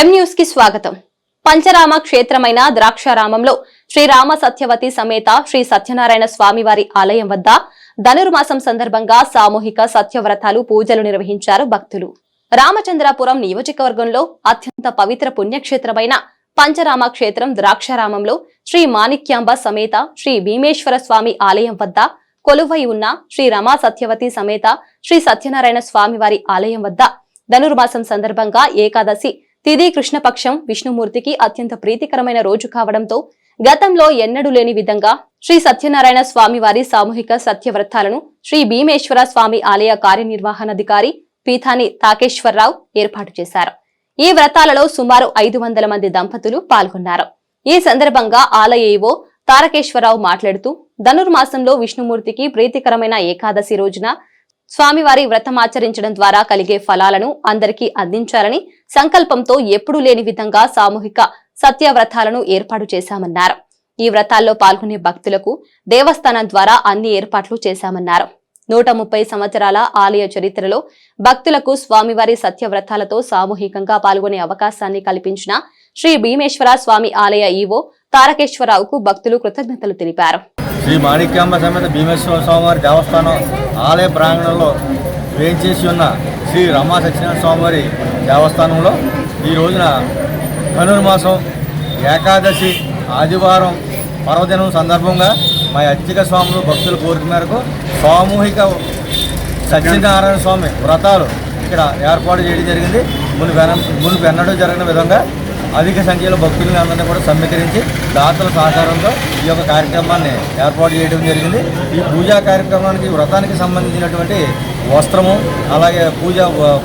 ఎం న్యూస్కి స్వాగతం. పంచరామ క్షేత్రమైన ద్రాక్షారామంలో శ్రీరామ సత్యవతి సమేత శ్రీ సత్యనారాయణ స్వామివారి ఆలయం వద్ద ధనుర్మాసం సందర్భంగా సామూహిక సత్యవ్రతాలు పూజలు నిర్వహించారు భక్తులు. రామచంద్రాపురం నియోజకవర్గంలో అత్యంత పవిత్ర పుణ్యక్షేత్రమైన పంచరామ క్షేత్రం ద్రాక్షారామంలో శ్రీ మాణిక్యాంబ సమేత శ్రీ భీమేశ్వర స్వామి ఆలయం వద్ద కొలువై ఉన్న శ్రీ రమా సత్యవతి సమేత శ్రీ సత్యనారాయణ స్వామివారి ఆలయం వద్ద ధనుర్మాసం సందర్భంగా ఏకాదశి తిది కృష్ణపక్షం విష్ణుమూర్తికి అత్యంత ప్రీతికరమైన రోజు కావడంతో గతంలో ఎన్నడూ లేని విధంగా శ్రీ సత్యనారాయణ స్వామి వారి సామూహిక సత్యవ్రతాలను శ్రీ భీమేశ్వర స్వామి ఆలయ కార్యనిర్వహణాధికారి పీఠాని తాకేశ్వరరావు ఏర్పాటు చేశారు. ఈ వ్రతాలలో సుమారు ఐదు వందల మంది దంపతులు పాల్గొన్నారు. ఈ సందర్భంగా ఆలయ ఏవో తారకేశ్వరరావు మాట్లాడుతూ ధనుర్మాసంలో విష్ణుమూర్తికి ప్రీతికరమైన ఏకాదశి రోజున స్వామివారి వ్రతమాచరించడం ద్వారా కలిగే ఫలాలను అందరికీ అందించాలని సంకల్పంతో ఎప్పుడూ లేని విధంగా సామూహిక సత్యవ్రతాలను ఏర్పాటు చేశామన్నారు. ఈ వ్రతాల్లో పాల్గొనే భక్తులకు దేవస్థానం ద్వారా అన్ని ఏర్పాట్లు చేశామన్నారు. నూట ముప్పై సంవత్సరాల ఆలయ చరిత్రలో భక్తులకు స్వామివారి సత్యవ్రతాలతో సామూహికంగా పాల్గొనే అవకాశాన్ని కల్పించిన శ్రీ భీమేశ్వర స్వామి ఆలయ ఈవో తారకేశ్వరరావుకు భక్తులు కృతజ్ఞతలు తెలిపారు. శ్రీ మాణిక్యాంబ సమేత భీమేశ్వర స్వామివారి దేవస్థానం ఆలయ ప్రాంగణంలో వేయించేసి ఉన్న శ్రీ రమా సత్యనారాయణ స్వామివారి దేవస్థానంలో ఈ రోజున ధనుర్మాసం ఏకాదశి ఆదివారం పర్వదినం సందర్భంగా మా అర్చక స్వాములు భక్తుల కోరిక మేరకు సామూహిక సత్యనారాయణ స్వామి వ్రతాలు ఇక్కడ ఏర్పాటు చేయడం జరిగింది. మునుపు ఎన మునుపు ఎన్నడూ జరిగిన విధంగా అధిక సంఖ్యలో భక్తులని అందరినీ కూడా సమీకరించి దాతల సహకారంతో ఈ యొక్క కార్యక్రమాన్ని ఏర్పాటు చేయడం జరిగింది. ఈ పూజా కార్యక్రమానికి వ్రతానికి సంబంధించినటువంటి వస్త్రము అలాగే పూజ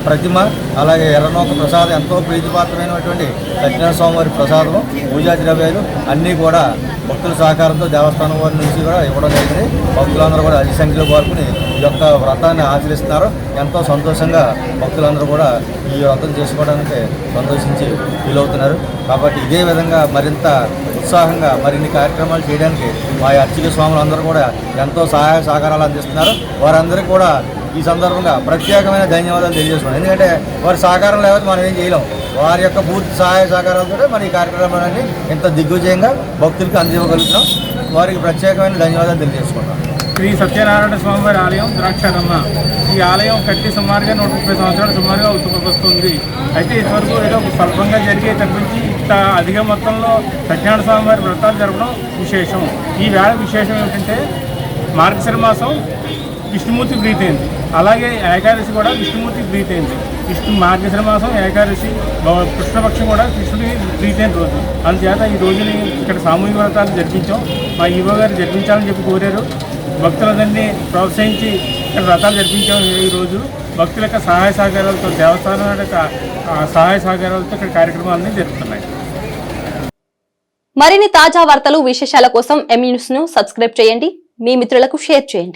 ప్రతిమ అలాగే ఎర్రనోక ప్రసాదం ఎంతో ప్రీతిపాత్రమైనటువంటి సత్యనారాయణ స్వామి వారి ప్రసాదము పూజా ద్రవ్యాలు అన్నీ కూడా భక్తుల సహకారంతో దేవస్థానం వారి నుంచి కూడా ఇవ్వడం జరిగింది. భక్తులందరూ కూడా అధిక సంఖ్యలో పాల్గొని ఈ యొక్క వ్రతాన్ని ఆచరిస్తున్నారు. ఎంతో సంతోషంగా భక్తులందరూ కూడా ఈ వ్రతం చేసుకోవడానికి సంతోషించి ఫీల్ అవుతున్నారు కాబట్టి ఇదే విధంగా మరింత ఉత్సాహంగా మరిన్ని కార్యక్రమాలు చేయడానికి మా అర్చక స్వాములు అందరూ కూడా ఎంతో సహాయ సహకారాలు అందిస్తున్నారు. వారందరికీ కూడా ఈ సందర్భంగా ప్రత్యేకమైన ధన్యవాదాలు తెలియజేస్తున్నాం ఎందుకంటే వారి సహకారం లేకపోతే మనం ఏం చేయలేం. వారి యొక్క పూర్తి సహాయ సహకారాలతో మన ఈ కార్యక్రమాన్ని ఇంత దిగ్విజయంగా భక్తులకు అందివ్వగలుగుతున్నాం. వారికి ప్రత్యేకమైన ధన్యవాదాలు తెలియజేసుకుంటాం శ్రీ సత్యనారాయణ స్వామివారి ఆలయం ద్రాక్షారమ్మ. ఈ ఆలయం కట్టి సుమారుగా నూట ముప్పై సంవత్సరాలు సుమారుగా వస్తుంది. అయితే ఇంతవరకు ఏదో స్వల్పంగా జరిగే తప్పించి ఇంత అధిక మొత్తంలో సత్యనారాయణ స్వామివారి వ్రతాలు జరపడం విశేషం. ఈ వేళ విశేషం ఏమిటంటే మార్గశిర మాసం విష్ణుమూర్తి ప్రీతైంది అలాగే ఏకాదశి కూడా విష్ణుమూర్తి ప్రీతైంది. విష్ణు మార్గశిర మాసం ఏకాదశి కృష్ణపక్షం కూడా కృష్ణుడి ప్రీతైన రోజు. అందుచేత ఈ రోజుని ఇక్కడ సామూహిక వ్రతాలు జరిపించాం. మా ఈవో గారు జరిపించాలని చెప్పి కోరారు. భక్తులందరినీ ప్రోత్సహించి ఇక్కడ వ్రతాలు జరిపించాం ఈ రోజు. భక్తుల యొక్క సహాయ సహకారాలతో దేవస్థానం యొక్క సహాయ సహకారాలతో ఇక్కడ కార్యక్రమాలన్నీ జరుగుతున్నాయి. మరిన్ని తాజా వార్తలు విశేషాల కోసం ఎం న్యూస్ను సబ్స్క్రైబ్ చేయండి. మీ మిత్రులకు షేర్ చేయండి.